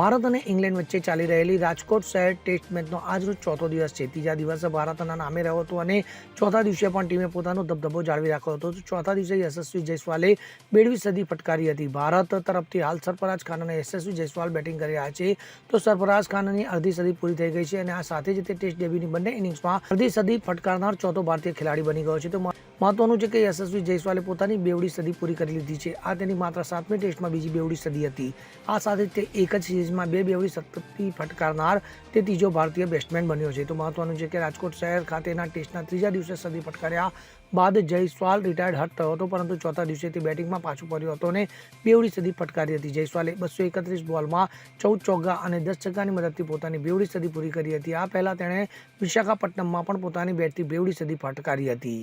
ભારત અને ઇંગ્લેન્ડ વચ્ચે ચાલી રહેલી રાજકોટ શહેર ટેસ્ટ મેચનો આજનો ચોથો દિવસ છે. ત્રીજા દિવસે ભારતના નામે રહ્યો હતો અને ચોથા દિવસે પણ ટીમે પોતાનો દબદબો જાળવી રાખ્યો હતો. ચોથા દિવસે યશસ્વી જયસ્વાલે બેડવી સદી ફટકારી હતી. ભારત તરફથી હાલ સરફરાજ ખાન અને યશસ્વી જયસ્વાલ બેટિંગ કરી રહ્યા છે. તો સરફરાજ ખાનની અડધી સદી પૂરી થઈ ગઈ છે અને આ સાથે જ તે ટેસ્ટ ડેબ્યુની બંને ઇનિંગ્સમાં અડધી સદી ફટકારનાર ચોથો ભારતીય ખેલાડી બની ગયો છે. તો મહત્વનું છે કે યશસ્વી જયસ્વાલે પોતાની બેવડી સદી પૂરી કરી લીધી છે. આ તેની માત્ર સાતમી ટેસ્ટમાં બીજી બેવડી સદી હતી. આ સાથે તે એક જ સિરીઝમાં બે બેવડી સતતથી ફટકારનાર તે ત્રીજો ભારતીય બેટ્સમેન બન્યો છે. તો મહત્વનું છે કે રાજકોટ શહેર ખાતેના ટેસ્ટના ત્રીજા દિવસે સદી ફટકાર્યા બાદ જયસ્વાલ રિટાયર્ડ હટ થયો હતો, પરંતુ ચોથા દિવસે તે બેટિંગમાં પાછું પડ્યો હતો અને બેવડી સદી ફટકારી હતી. જયસ્વાલે બસો એકત્રીસ બોલમાં ચૌદ ચોગ્ગા અને દસ છગ્ગાની મદદથી પોતાની બેવડી સદી પૂરી કરી હતી. આ પહેલાં તેણે વિશાખાપટ્ટનમમાં પણ પોતાની બેટથી બેવડી સદી ફટકારી હતી.